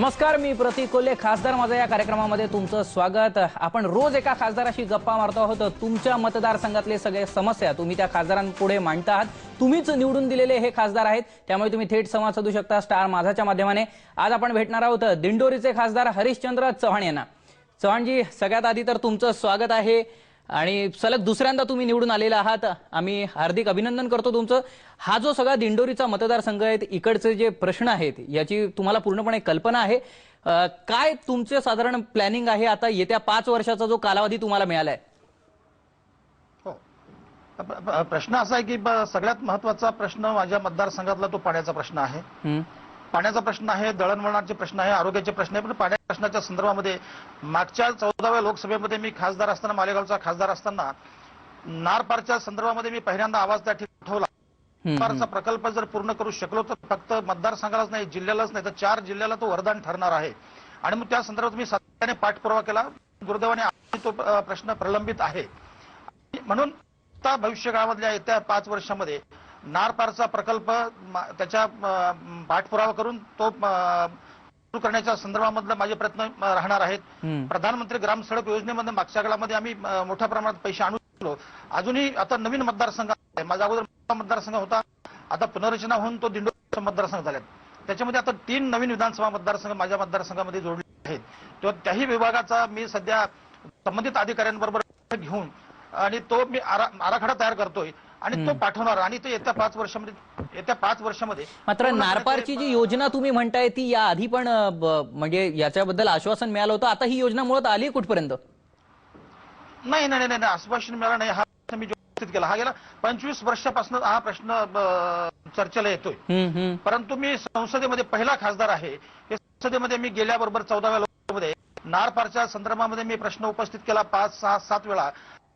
नमस्कार मी प्रतीक कोल्हे खासदार माझा या कार्यक्रमामध्ये तुमचं स्वागत. आपण रोज एका खासदाराशी गप्पा मारतो आहोत. तुमच्या मतदारसंघातले सगळे समस्या तुम्ही त्या खासदारांपुढे मांडता आहात. तुम्हीच निवडून दिलेले हे खासदार आहेत. त्यामुळे तुम्ही थेट संवाद साधू शकता. स्टार माझाच्या माध्यमाने आज आपण भेटणार आहोत. दिंडोरीचे खासदार हरिश्चंद्र चव्हाण यांना. चव्हाणजी सगळ्यात आधी तर तुमचं स्वागत आहे. आणि सलग दुसऱ्यांदा तुम्ही निवडून आलेला आहात. आम्ही हार्दिक अभिनंदन करतो तुमचं. हा जो सगळा दिंडोरीचा मतदारसंघ आहे इकडचे जे प्रश्न आहेत याची तुम्हाला पूर्णपणे कल्पना आहे. काय तुमचे साधारण प्लॅनिंग आहे आता येत्या पाच वर्षाचा जो कालावधी तुम्हाला मिळालाय? हो. प्रश्न असा आहे की सगळ्यात महत्त्वाचा प्रश्न माझ्या मतदारसंघातला तो पाण्याचा प्रश्न आहे. हं, पाण्याचा प्रश्न आहे दळणवळणाचे प्रश्न आहे आरोग्याचे प्रश्न आहे पण पाण्याच्या प्रश्नाच्या संदर्भामध्ये मागच्या चौदाव्या लोकसभेमध्ये मी खासदार असताना मालेगावचा खासदार असताना नारपारच्या संदर्भामध्ये मी पहिल्यांदा आवाज त्या ठिकाणी उठवला नारपारचा प्रकल्प जर पूर्ण करू शकलो तर फक्त मतदारसंघालाच नाही जिल्ह्यालाच नाही तर चार जिल्ह्याला तो वरदान ठरणार आहे. आणि मग त्या संदर्भात मी सातत्याने पाठपुरावा केला. दुर्दैवाने तो प्रश्न प्रलंबित आहे. म्हणून आता भविष्यकाळामधल्या येत्या पाच वर्षामध्ये नारपारचा प्रकल्प त्याच्या पाठपुरावा करून तो सुरू करण्याच्या संदर्भामधले माझे प्रयत्न राहणार आहेत. प्रधानमंत्री ग्राम सडक योजनेमध्ये मागच्या काळामध्ये आम्ही मोठ्या प्रमाणात पैसे आणू शकलो अजूनही आता नवीन मतदारसंघ आहे. माझा अगोदर मतदारसंघ होता. आता पुनर्रचना होऊन तो दिंडोरी मतदारसंघ झाल्यात त्याच्यामध्ये आता तीन नवीन विधानसभा मतदारसंघ माझ्या मतदारसंघामध्ये जोडले आहेत. तेव्हा त्याही विभागाचा मी सध्या संबंधित अधिकाऱ्यांबरोबर घेऊन आणि तो मी आरा- आराखडा तयार करतोय आणि तो पाठवणार आणि तो येत्या पाच वर्षामध्ये येत्या पाच वर्षामध्ये मात्र नारपारची जी योजना तुम्ही म्हणताय ती या आधी पण म्हणजे याच्याबद्दल आश्वासन मिळालं होतं. आता ही योजना मुळात आली कुठपर्यंत? नाही नाही नाही आश्वासन मिळालं नाही. हा प्रश्न मी केला. हा गेला पंचवीस वर्षापासून हा प्रश्न चर्चेला येतोय. परंतु मी संसदेमध्ये पहिला खासदार आहे. हे संसदेमध्ये मी गेल्याबरोबर चौदाव्या लोकसभेमध्ये नारपारच्या संदर्भामध्ये मी प्रश्न उपस्थित केला पाच सहा सात वेळा.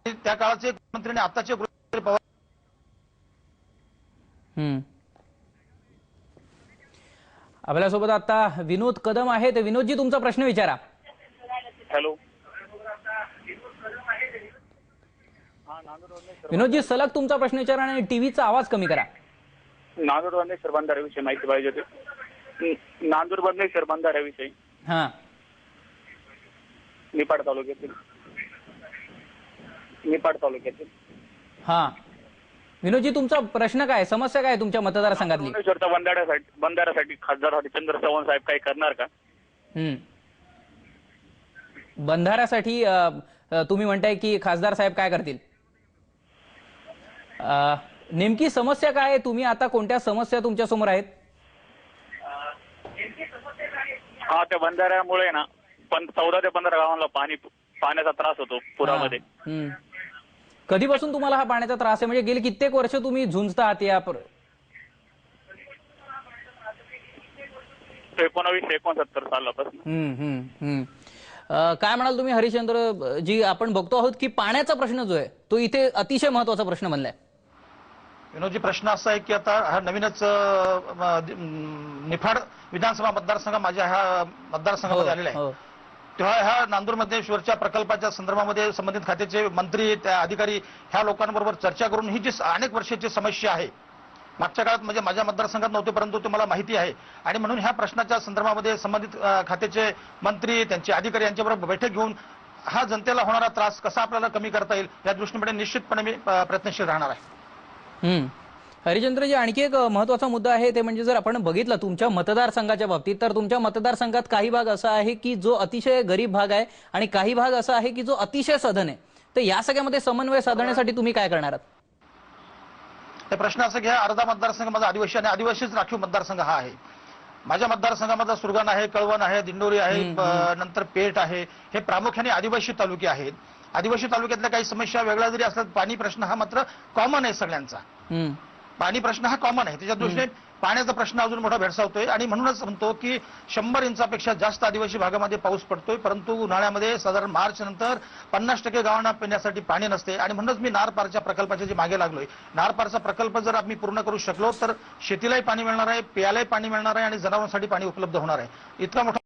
त्या काळाचे मंत्री आणि आताचे गृहमंत्री पवार. आपल्यासोबत आता विनोद कदम आहेत. विनोदजी तुमचा प्रश्न विचारा. हॅलो. विनोदजी सलग तुमचा प्रश्न विचारा आणि टीव्हीचा आवाज कमी करा. नांदूर बंदेश्वर बंधाऱ्याविषयी माहिती पाहिजे होती. न- नांदूर बंदेश्वर बंधाऱ्याविषयी हा. निपाड तालुक्यातील. निपाड तालुक्यातील. हा. विनोदजी तुमचा प्रश्न काय? समस्या काय तुमच्या मतदारसंघातली? बंधाऱ्यासाठी बंधाऱ्यासाठी खासदार हरिचंद्र चव्हाण साहेब काही करणार का? हम्म. बंधाऱ्यासाठी अ, अ, तुम्ही म्हणताय की खासदार साहेब काय करतील? अ, नेमकी समस्या काय आहे? तुम्ही आता कोणत्या समस्या तुमच्यासमोर आहेत? हा त्या बंधाऱ्यामुळे ना पण चौदा ते पंधरा गावांना पाणी पाण्याचा त्रास होतो पुरामध्ये. हा. हम्म. कधीपासून तुम्हाला हा पाण्याचा त्रास आहे? म्हणजे गेली कित्येक वर्ष तुम्ही झुंजता आहात या पर- एकोणावीसशे एकोणसत्तर सालापासून. हम्म, हम्म, हम्म. अ, काय म्हणाल तुम्ही हरिश्चंद्र? जी आपण बघतो आहोत की पाण्याचा प्रश्न जो आहे तो इथे अतिशय महत्त्वाचा प्रश्न बनलाय. विनोदजी प्रश्न असा आहे की आता हा नवीनच निफाड विधानसभा मतदारसंघ माझ्या ह्या मतदारसंघामध्ये आलेला आहे. हो. तेव्हा ह्या नांदूरमध्ये शिवरच्या प्रकल्पाच्या संदर्भामध्ये संबंधित खात्याचे मंत्री त्या अधिकारी ह्या लोकांबरोबर चर्चा करून ही जी अनेक वर्षाची समस्या आहे मागच्या काळात म्हणजे माझ्या मतदारसंघात नव्हते परंतु तुम्हाला माहिती आहे आणि म्हणून ह्या प्रश्नाच्या संदर्भामध्ये संबंधित खात्याचे मंत्री त्यांचे अधिकारी यांच्याबरोबर बैठक घेऊन हा जनतेला होणारा त्रास कसा आपल्याला कमी करता येईल या दृष्टीने निश्चितपणे मी प्रयत्नशील राहणार आहे हम्म. हरिचंद्रजी आणखी एक महत्त्वाचा मुद्दा आहे ते म्हणजे जर आपण बघितलं तुमच्या मतदारसंघाच्या बाबतीत तर तुमच्या मतदारसंघात काही भाग असा आहे की जो अतिशय गरीब भाग आहे आणि काही भाग असा आहे की जो अतिशय सधन आहे. तर या सगळ्यामध्ये समन्वय साधण्यासाठी तुम्ही काय करणार आहात? ते प्रश्न असं घ्या अर्धा मतदारसंघ माझा आदिवासी आणि आदिवासीच राखीव मतदारसंघ हा आहे. माझ्या मतदारसंघामध्ये सुरगाण आहे कळवण आहे दिंडोरी आहे नंतर पेठ आहे. हे प्रामुख्याने आदिवासी तालुके आहेत. आदिवासी तालुक्यातल्या काही समस्या वेगळ्या जरी असल्यात पाणी प्रश्न हा मात्र कॉमन आहे सगळ्यांचा. पाणी प्रश्न हा कॉमन आहे. त्याच्या दृष्टीने पाण्याचा प्रश्न अजून मोठा भेडसावतोय. आणि म्हणूनच म्हणतो की शंभर इंचापेक्षा जास्त आदिवासी भागामध्ये पाऊस पडतोय. परंतु उन्हाळ्यामध्ये साधारण मार्च नंतर पन्नास टक्के गावांना पिण्यासाठी पाणी नसते. आणि म्हणूनच मी नारपारच्या प्रकल्पाच्या जे मागे लागलोय नारपारचा प्रकल्प जर आम्ही पूर्ण करू शकलो तर शेतीलाही पाणी मिळणार आहे पियालाही पाणी मिळणार आहे आणि जनावरांसाठी पाणी उपलब्ध होणार आहे. इतका मोठा